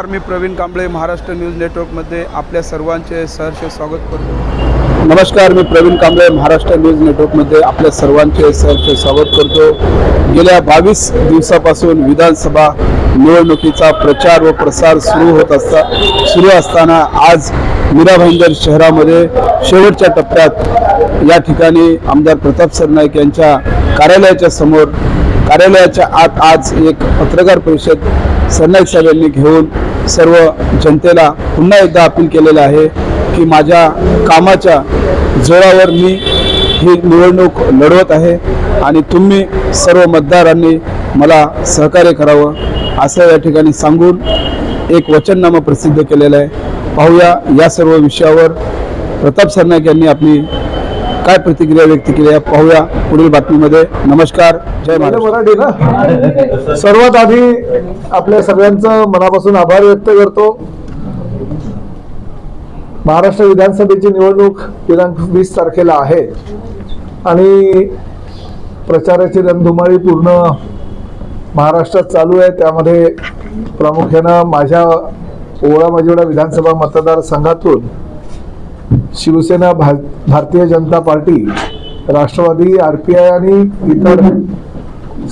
नमस्कार मी प्रवीण कांबळे महाराष्ट्र न्यूज नेटवर्कमध्ये आपल्या सर्वांचे सहर्ष स्वागत करतो. नमस्कार मी प्रवीण कांबळे महाराष्ट्र न्यूज नेटवर्कमध्ये आपल्या सर्वांचे सहर्ष स्वागत करतो. गेल्या बावीस दिवसापासून विधानसभा निवडणुकीचा प्रचार व प्रसार सुरू होत असता सुरू असताना आज मीरा भाईंदर शहरामध्ये शेवटच्या टप्प्यात या ठिकाणी आमदार प्रताप सरनाईक यांच्या कार्यालयाच्या समोर कार्यालयाच्या आत आज एक पत्रकार परिषद सरनाईक साहेब यांनी घेऊन सर्व जनतेला पुन्हा एकदा अपील केलेलं आहे की माझ्या कामाच्या जोरावर मी ही निवडणूक लढवत आहे आणि तुम्ही सर्व मतदारांनी मला सहकार्य करावं असं या ठिकाणी सांगून एक वचननामा प्रसिद्ध केलेलं आहे. पाहूया या सर्व विषयावर. प्रताप सरनाईक यांनी आपली काय प्रतिक्रिया व्यक्त केली पाहूया पुढील बातमीमध्ये. नमस्कार. जय मराठी ना? सर्वात आधी आपल्या सगळ्यांचं मनापासून आभार व्यक्त करतो. महाराष्ट्र विधानसभेची निवडणूक दिनांक वीस तारखेला आहे. आणि प्रचाराची रणधुमाळी पूर्ण महाराष्ट्रात चालू आहे. त्यामध्ये प्रामुख्यानं माझ्या ओळा माझेवडा विधानसभा मतदारसंघातून शिवसेना भा Bharatiya Janata Party Rashtravadi R P I आणि इतर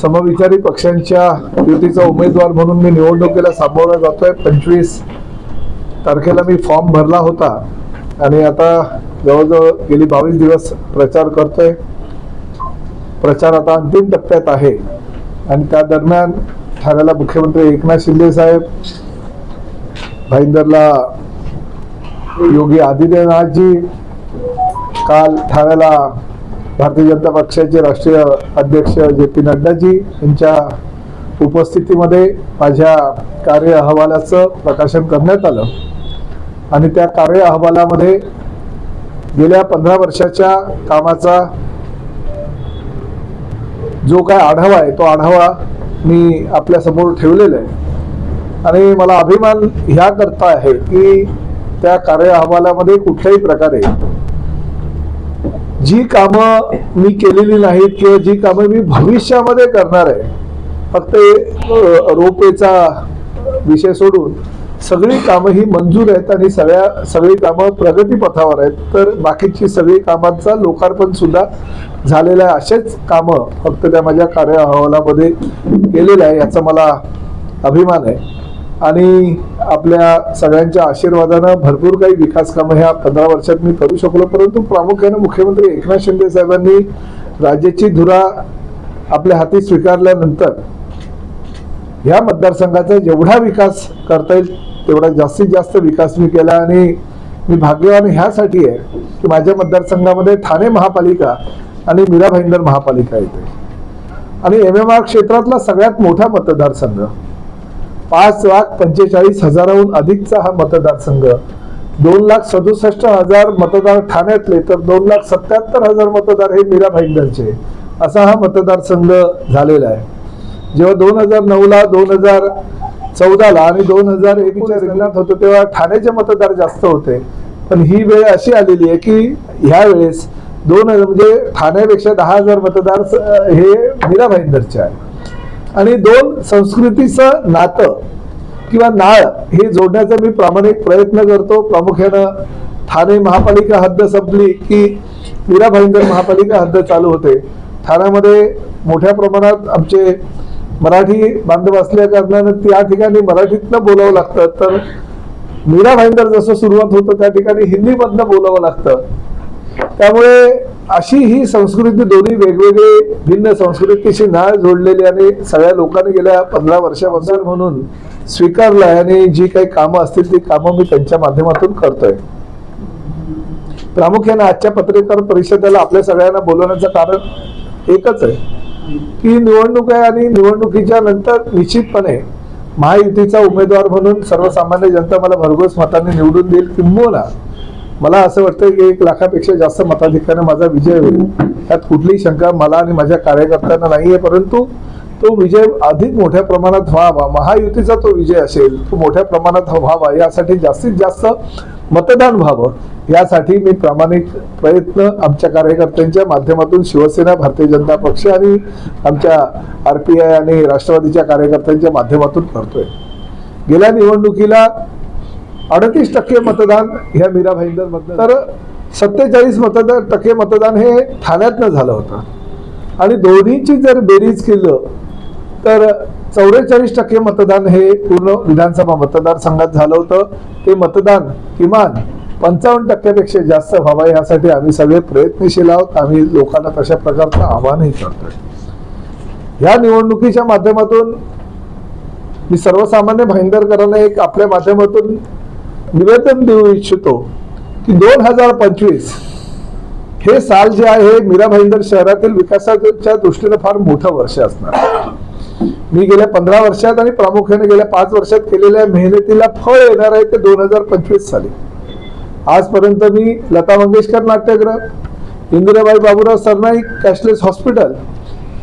समविचारी पक्षांच्या युतीचा उमेदवार म्हणून मी निवडणुकीला सामोरा जातोय. पंचवीस तारखेला मी फॉर्म भरला होता आणि आता जवळजवळ गेली बावीस दिवस प्रचार करतोय. प्रचार आता अंतिम टप्प्यात आहे आणि त्या दरम्यान ठाण्याला मुख्यमंत्री एकनाथ शिंदे साहेब भाईंदरला योगी आदित्यनाथजी काल ठाण्याला भारतीय जनता पक्षाचे राष्ट्रीय अध्यक्ष जे पी नड्डाजी यांच्या उपस्थितीमध्ये माझ्या कार्य अहवालाचं प्रकाशन करण्यात आलं. आणि त्या कार्य अहवालामध्ये गेल्या पंधरा वर्षाच्या कामाचा जो काय आढावा आहे तो आढावा मी आपल्यासमोर ठेवलेला आहे. आणि मला अभिमान ह्या करता आहे की त्या कार्य अहवालामध्ये कुठल्याही प्रकारे जी कामं मी केलेली नाहीत किंवा जी कामं मी भविष्यामध्ये करणार आहे फक्त रोपेचा विषय सोडून सगळी कामं ही मंजूर आहेत आणि सगळ्या सगळी कामं प्रगतीपथावर आहेत तर बाकीची सगळी कामांचा लोकार्पण सुद्धा झालेलं आहे असेच कामं फक्त त्या माझ्या कार्य अहवालामध्ये केलेलं आहे याचा मला अभिमान आहे. आणि आपल्या सगळ्यांच्या आशीर्वादानं भरपूर काही विकास कामं ह्या पंधरा वर्षात मी करू शकलो परंतु प्रामुख्यानं मुख्यमंत्री एकनाथ शिंदे साहेबांनी राज्याची धुरा आपल्या हाती स्वीकारल्यानंतर ह्या मतदारसंघाचा जेवढा विकास करता येईल तेवढा जास्तीत जास्त विकास मी केला आणि मी भाग्यवान ह्यासाठी आहे की माझ्या मतदारसंघामध्ये ठाणे महापालिका आणि मीरा भाईंदर महापालिका येते. आणि एम एम आर क्षेत्रातला सगळ्यात मोठा मतदारसंघ पाच लाख पंचेचाळीस हजाराहून अधिकचा हा मतदारसंघ दोन लाख सदुसष्ट हजार मतदार ठाण्यातले तर दोन लाख सत्याहत्तर हजार मतदार हे मीरा भाईंदरचे असा हा मतदारसंघ झालेला आहे. जेव्हा दोन हजार नऊला दोन हजार चौदाला आणि दोन हजार एकच्या रिंगणात होतो तेव्हा ठाण्याचे मतदार जास्त होते. पण ही वेळ अशी आलेली आहे की ह्या वेळेस दोन हजार म्हणजे ठाण्यापेक्षा दहा हजार मतदार हे मीरा भाईंदरचे आहे. आणि दोन संस्कृतीचं नातं किंवा नाळ हे जोडण्याचा मी प्रामाणिक प्रयत्न करतो. प्रामुख्यानं ठाणे महापालिका हद्द संपली की मीरा भाईंदर महापालिका हद्द चालू होते. ठाण्यामध्ये मोठ्या प्रमाणात आमचे मराठी बांधव असल्या कारणानं त्या ठिकाणी मराठीतनं बोलावं लागतं. तर मीरा भाईंदर जसं सुरुवात होतं त्या ठिकाणी हिंदीमधनं बोलावं लागतं. त्यामुळे अशी ही संस्कृती दोन्ही वेगवेगळे भिन्न संस्कृतीशी नाळ जोडलेली आणि सगळ्या लोकांनी गेल्या पंधरा वर्षापासून म्हणून स्वीकारला आणि जी काही कामं असतील ती कामं मी त्यांच्या माध्यमातून करतोय. प्रामुख्याने आजच्या पत्रकार परिषदेला आपल्या सगळ्यांना बोलवण्याचं कारण एकच आहे की निवडणूक आहे आणि निवडणुकीच्या नंतर निश्चितपणे महायुतीचा उमेदवार म्हणून सर्वसामान्य जनता मला भरघोस मतांनी निवडून देईल किंबहुना मला असं वाटतं की एक लाखापेक्षा जास्त मताधिक्याने माझा विजय होईल. त्यात कुठलीही शंका मला आणि माझ्या कार्यकर्त्यांना नाही आहे परंतु तो विजय अधिक मोठ्या प्रमाणात व्हावा महायुतीचा तो विजय असेल तो मोठ्या प्रमाणात व्हावा यासाठी जास्तीत जास्त मतदान व्हावं यासाठी मी प्रामाणिक प्रयत्न आमच्या कार्यकर्त्यांच्या माध्यमातून शिवसेना भारतीय जनता पक्ष आणि आमच्या आर पी आय आणि राष्ट्रवादीच्या कार्यकर्त्यांच्या माध्यमातून करतोय. गेल्या निवडणुकीला अडतीस टक्के मतदान ह्या मीरा भाईंदर मधनं. तर सत्तेचाळीस मतदान टक्के मतदान हे ठाण्यातनं झालं होतं. आणि दोन्हीची जर बेरीज केलं तर चौवेचाळीस टक्के मतदान हे पूर्ण विधानसभा मतदारसंघात झालं होतं. ते मतदान किमान पंचावन्न टक्क्यापेक्षा जास्त व्हावं यासाठी आम्ही सगळे प्रयत्नशील आहोत. आम्ही लोकांना तशा प्रकारचं आवाहनही करतोय. या निवडणुकीच्या माध्यमातून मी सर्वसामान्य भाईंदरकरांना एक आपल्या माध्यमातून निवेदन देऊ इच्छितो की दोन हजार पंचवीस हे साल जे आहे मीरा भाईंदर शहरातील विकासाच्या दृष्टीने फार मोठं वर्ष असणार. मी गेल्या पंधरा वर्षात आणि प्रामुख्याने गेल्या पाच वर्षात केलेल्या मेहनतीला फळ येणार आहे ते दोन हजार पंचवीस साली. आजपर्यंत मी लता मंगेशकर नाट्यगृह इंदिराबाई बाबूराव सरनाईक कॅशलेस हॉस्पिटल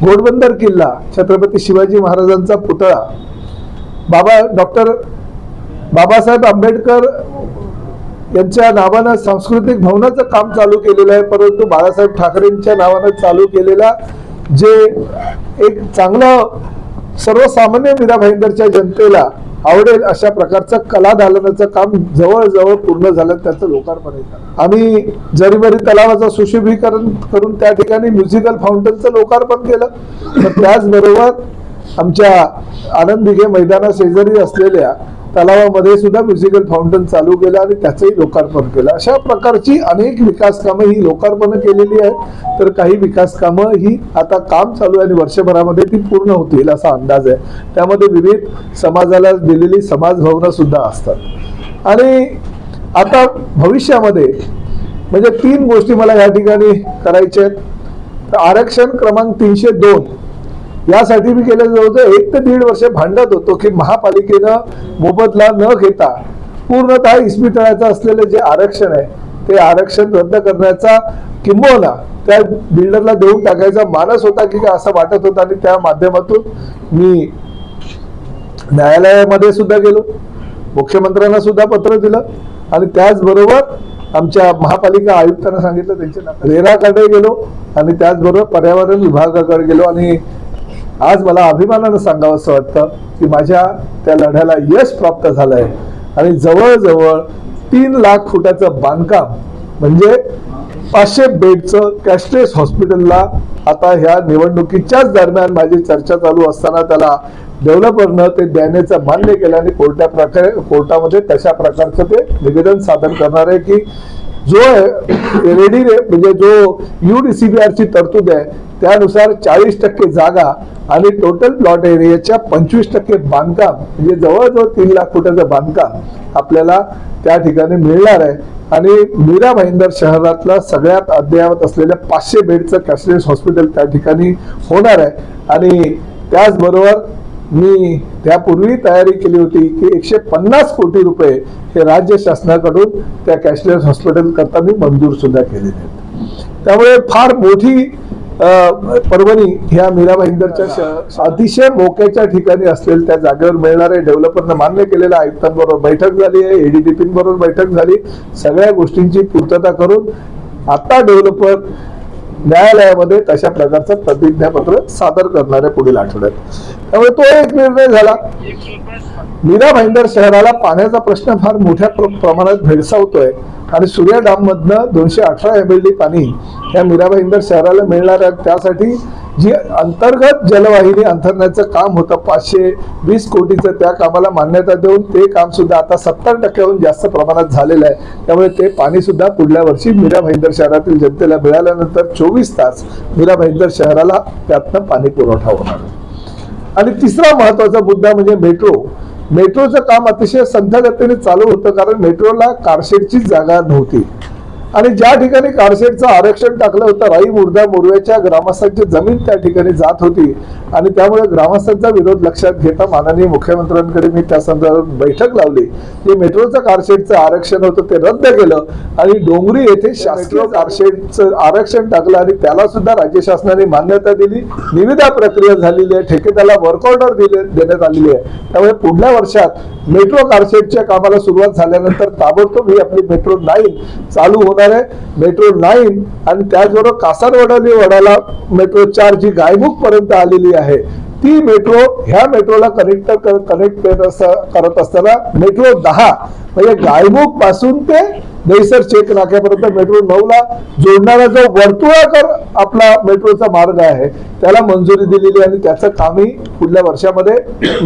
घोडबंदर किल्ला छत्रपती शिवाजी महाराजांचा पुतळा बाबा डॉक्टर बाबासाहेब आंबेडकर यांच्या नावानं सांस्कृतिक भवनाचं काम चालू केलेलं आहे परंतु बाळासाहेब ठाकरेंच्या नावानं चालू केलेला जे एक चांगलं सर्वसामान्य मीरा भाईंदरच्या जनतेला आवडेल अशा प्रकारचं कला दालनाचं काम जवळजवळ पूर्ण झालं त्याचं लोकार्पण झालं आम्ही जरीबरी तलावाचं सुशोभीकरण करून त्या ठिकाणी म्युझिकल फाउंटनचं लोकार्पण केलं तर त्याचबरोबर आमच्या आनंद दिघे मैदाना शेजारी असलेल्या तलावामध्ये सुद्धा म्युझिकल फाउंटन चालू केलं आणि त्याचंही लोकार्पण केलं. अशा प्रकारची अनेक विकास कामं ही लोकार्पण केलेली आहेत. तर काही विकास कामं ही आता काम चालू आहे आणि वर्षभरामध्ये ती पूर्ण होतील असा अंदाज आहे. त्यामध्ये विविध समाजाला दिलेली समाज भवनं सुद्धा असतात. आणि आता भविष्यामध्ये म्हणजे तीन गोष्टी मला या ठिकाणी करायच्या आहेत. तर आरक्षण क्रमांक तीनशे दोन यासाठी मी गेल्या जवळजवळ एक ते दीड वर्ष भांडत होतो की महापालिकेनं मोबदला न घेता पूर्णतः इस्पितळाचं असलेलं जे आरक्षण आहे ते आरक्षण रद्द करण्याचा किंबहुना त्या बिल्डरला देऊन टाकायचा मानस होता की असं वाटत होतं आणि त्या माध्यमातून मी न्यायालयामध्ये सुद्धा गेलो. मुख्यमंत्र्यांना सुद्धा पत्र दिलं आणि त्याचबरोबर आमच्या महापालिका आयुक्तांना सांगितलं त्यांचे रेराकडे गेलो आणि त्याचबरोबर पर्यावरण विभागाकडे गेलो आणि आज मला अभिमानानं सांगावं असं वाटतं की माझ्या त्या लढ्याला यश प्राप्त झालं आहे आणि जवळजवळ तीन लाख फुटाचं बांधकाम म्हणजे पाचशे बेडचं कॅशलेस हॉस्पिटलला आता ह्या निवडणुकीच्याच दरम्यान माझी चर्चा चालू असताना त्याला डेव्हलपरनं ते देण्याचं मान्य केलं आणि कोर्टा प्रकारे कोर्टामध्ये तशा प्रकारचं ते निवेदन सादर करणार आहे की जो रेडी म्हणजे जो यू डी सी बी आरची तरतूद आहे त्यानुसार चाळीस टक्के जागा आणि टोटल प्लॉट एरियाच्या पंचवीस टक्के बांधकाम म्हणजे जवळजवळ तीन लाख फुटाचं बांधकाम आपल्याला त्या ठिकाणी मिळणार आहे. आणि मीरा भाईंदर शहरातला सगळ्यात अद्ययावत असलेल्या पाचशे बेडचं कॅशलेस हॉस्पिटल त्या ठिकाणी होणार आहे. आणि त्याचबरोबर मी त्यापूर्वी तयारी केली होती की एकशे पन्नास कोटी रुपये हे राज्य शासनाकडून त्या कॅशलेस हॉस्पिटल करता मी मंजूर सुद्धा केलेले आहेत. त्यामुळे फार मोठी परभणी ह्या मीरा भाईंदरच्या अतिशय मोक्याच्या ठिकाणी असलेल्या त्या जागेवर मिळणारे डेव्हलपरनं मान्य केलेल्या आयुक्तांबरोबर बैठक झाली आहे एडीडीपी बरोबर बैठक झाली. सगळ्या गोष्टींची पूर्तता करून आता डेव्हलपर न्यायालयामध्ये तशा प्रकारचं प्रतिज्ञापत्र सादर करणार आहे पुढील आठवड्यात त्यामुळे तो एक निर्णय झाला. मीरा भाईंदर शहराला पाण्याचा प्रश्न फार मोठ्या प्रमाणात भेडसावतोय. आणि सूर्या डॅम दोनशे अठरा एम एल डी पाणी या मीराबाई इंदर शहराला मिळणार आहे. त्यासाठी जी अंतर्गत जलवाहिनी अंथरण्याचं काम होतं पाचशे वीस कोटीचं त्या कामाला मान्यता देऊन ते काम सुद्धा आता सत्तर टक्क्याहून जास्त प्रमाणात झालेलं आहे. त्यामुळे ते पाणी सुद्धा पुढल्या वर्षी मीरा भाईंदर शहरातील जनतेला मिळाल्यानंतर चोवीस तास मीरा भाईंदर शहराला त्यातनं पाणी पुरवठा होणार आणि तिसरा महत्त्वाचा मुद्दा म्हणजे मेट्रो मेट्रोचं काम अतिशय संथगतीने चालू होतं कारण मेट्रोला कारशेडची जागा नव्हती. आणि ज्या ठिकाणी कारशेडचं आरक्षण टाकलं होतं राई मुर्दा मोरव्याच्या ग्रामस्थांची जमीन त्या ठिकाणी जात होती. आणि त्यामुळे ग्रामस्थांचा विरोध लक्षात घेता माननीय मुख्यमंत्र्यांकडे मी त्या संदर्भात बैठक लावली. जे मेट्रोचं कारशेडचं आरक्षण होतं ते रद्द केलं आणि डोंगरी येथे शासकीय कारशेडचं आरक्षण टाकलं आणि त्याला सुद्धा राज्य शासनाने मान्यता दिली. निविदा प्रक्रिया झालेली आहे. ठेकेदाराला वर्क ऑर्डर दिले देण्यात आलेली आहे. त्यामुळे पुढल्या वर्षात मेट्रो कारशेडच्या कामाला सुरुवात झाल्यानंतर ताबडतोब ही आपली मेट्रो नाईन चालू होणार आहे मेट्रो नाईन आणि त्याचबरोबर कासारवडाली वडाला मेट्रो चार जी गायमुख पर्यंत आलेली आहे ती मेट्रो ह्या मेट्रोला कनेक्ट कनेक्ट करत असताना मेट्रो दहा म्हणजे गायमुखपासून ते दहिसर चेक नाक्यापर्यंत मेट्रो नऊला जोडणारा जो वर्तुळाकार आपला मेट्रोचा मार्ग आहे त्याला मंजुरी दिलेली आहे आणि त्याचं कामही पुढल्या वर्षामध्ये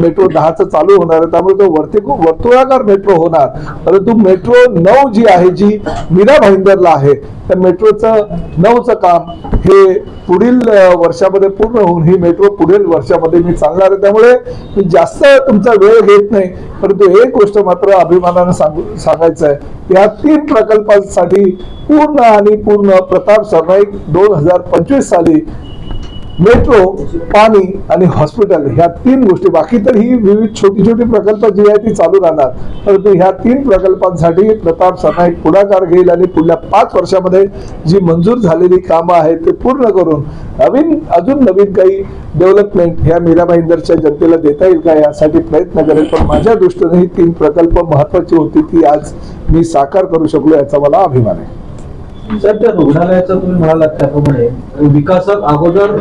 मेट्रो दहाचं चालू होणार आहे. त्यामुळे तो वरती वर्तुळाकार मेट्रो होणार. परंतु मेट्रो नऊ जी आहे जी मीरा भाईंदरला आहे त्या मेट्रोचं नऊचं काम हे पुढील वर्षामध्ये पूर्ण होऊन ही मेट्रो पुढील वर्षामध्ये मी चालणार आहे. त्यामुळे मी जास्त तुमचा वेळ घेत नाही. परंतु एक गोष्ट मात्र अभिमानानं सांगू सांगायचं आहे या तीन प्रकल्पांसाठी पूर्ण आणि पूर्ण प्रताप सरनाईक दोन हजार पंचवीस साली मेट्रो पाणी आणि हॉस्पिटल ह्या तीन गोष्टी. बाकी तर ही विविध छोटी छोटी प्रकल्प जी आहे ती चालू राहणार. परंतु ह्या तीन प्रकल्पांसाठी प्रताप सरनाईक पुढाकार घेईल आणि पुढल्या पाच वर्षामध्ये जी मंजूर झालेली कामं आहेत ते पूर्ण करून नवीन अजून नवीन काही डेव्हलपमेंट ह्या मीरा भाईंदरच्या जनतेला देता येईल का यासाठी प्रयत्न करेल. पण माझ्या दृष्टीने ही तीन प्रकल्प महत्वाची होती ती आज मी साकार करू शकलो याचा मला अभिमान आहे. सर त्या रुग्णालयाचं तुम्ही म्हणालात त्याप्रमाणे विकासात अगोदर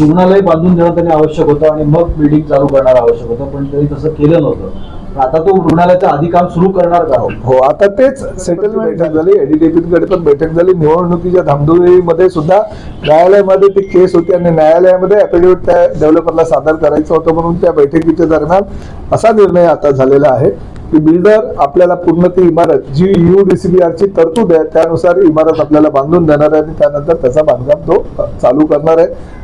रुग्णालय बांधून देणं त्यांनी आवश्यक होतं आणि मग बिल्डिंग चालू करणं आवश्यक होतं पण त्यांनी तसं केलं नव्हतं. आता तो रुग्णालयाचं आधी काम सुरू करणार का? हो आता तेच सेटलमेंट झाली एडीडीपीकडे पण बैठक झाली निवडणुकीच्या धामधुमीमध्ये सुद्धा न्यायालयामध्ये ती केस होती आणि न्यायालयामध्ये अफिडेव्हिट त्या डेव्हलपरला सादर करायचं होतं म्हणून त्या बैठकीच्या दरम्यान असा निर्णय आता झालेला आहे की बिल्डर आपल्याला पूर्ण ती इमारत जी यू ची तरतूद आहे त्यानुसार इमारत आपल्याला बांधून देणार आहे आणि त्यानंतर त्याचा बांधकाम तो चालू करणार आहे.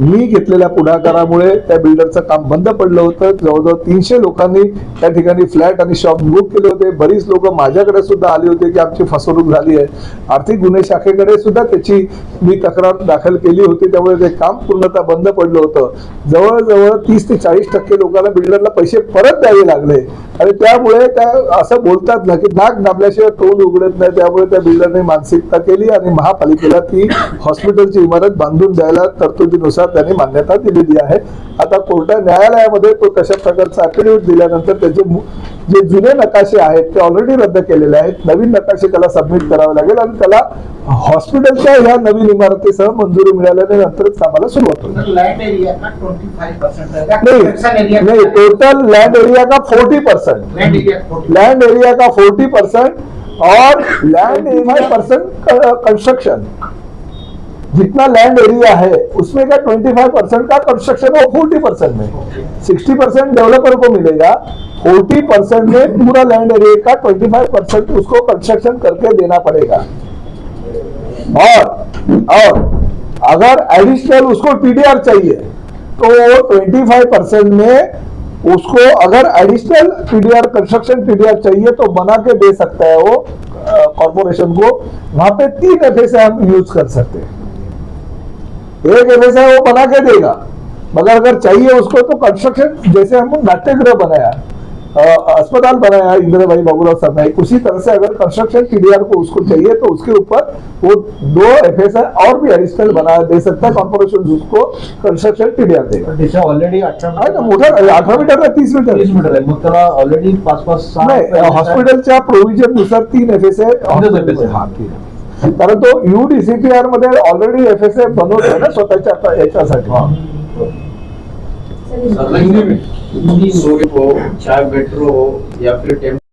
मी घेतलेल्या पुढाकारामुळे त्या बिल्डरचं काम बंद पडलं होतं. जवळजवळ तीनशे लोकांनी त्या ठिकाणी फ्लॅट आणि शॉप बुक केले होते. बरीच लोक माझ्याकडे सुद्धा आले होते की आमची फसवणूक झाली आहे. आर्थिक गुन्हे शाखेकडे सुद्धा त्याची मी तक्रार दाखल केली होती. त्यामुळे ते काम पूर्णतः बंद पडलं होतं. जवळजवळ तीस ते चाळीस टक्के लोकांना बिल्डरला पैसे परत द्यावे लागले. आणि त्यामुळे त्या असं बोलतात ना की नाक दाबल्याशिवाय तोंड उघडत नाही. त्यामुळे त्या बिल्डरने मानसिकता केली आणि महापालिकेला ती हॉस्पिटलची इमारत बांधून द्यायला तरतुदीनुसार त्यांनी मान्यता दिलेली आहे. आता कोर्टात न्यायालयामध्ये तो तशा प्रकारचा अफिडेव्हिट दिल्यानंतर त्याचे जे जुने नकाशे आहेत ते ऑलरेडी रद्द केलेले आहेत. नवीन नकाशे त्याला सबमिट करावे लागेल आणि त्याला हॉस्पिटलच्या ह्या नवीन इमारतीसह मंजुरी मिळाल्याने नंतरच कामाला सुरुवात होईल. एरिया नहीं एरिया नहीं टोटल लैंड एरिया का forty percent land area area का फोर्टी परसेंट और लैंड फाइव परसेंट कंस्ट्रक्शन जितना लैंड एरिया है, उसमें का ट्वेंटी फाइव परसेंट का कंस्ट्रक्शन वो फोर्टी परसेंट में? सिक्सटी परसेंट डेवलपर को मिलेगा फोर्टी परसेंट में पूरा लैंड एरिया का ट्वेंटी फाइव परसेंट उसको कंस्ट्रक्शन करके देना पड़ेगा। और और अगर एडिशनल उसको टीडीआर चाहिए तो वो ट्वेंटी फाइव परसेंट में उसको अगर एडिशनल पीडीआर कंस्ट्रक्शन पीडीआर चाहिए तो बना के दे सकता है वो कॉर्पोरेशन को। वहाँ पे तीन एफ़ हम यूज़ कर सकते हैं। एक एफ़ है वो बना के देगा। मगर अगर चाहिए उसको तो कंस्ट्रक्शन जैसे हम नाट्यगृह बनाया अ, अस्पताल बनाया इंदिरा भाई बाबूराव सरनाइक उसी तरह से अगर कंस्ट्रक्शन टीडीआर को उसको चाहिए तो उसके ऊपर वो दो एफ़ एस और भी एडिशनल बना दे सकता है कॉर्पोरेशन उसको कंस्ट्रक्शन टीडीआर देगा। ऑलरेडी मोठा अठरा मीटर का तीस मीटर। तीस मीटर आहे मग त्याला ऑलरेडी पाच पाच हॉस्पिटलच्या प्रोव्हिजन नुसार तीन एफ़ एस FSA. हा। कारण तो युडीसीपीआरमध्ये ऑलरेडी एफ एस ए बनवतोय ना स्वतःच्या याच्यासाठी. हो. चाहे मेट्रो हो. या फिर टेम्पो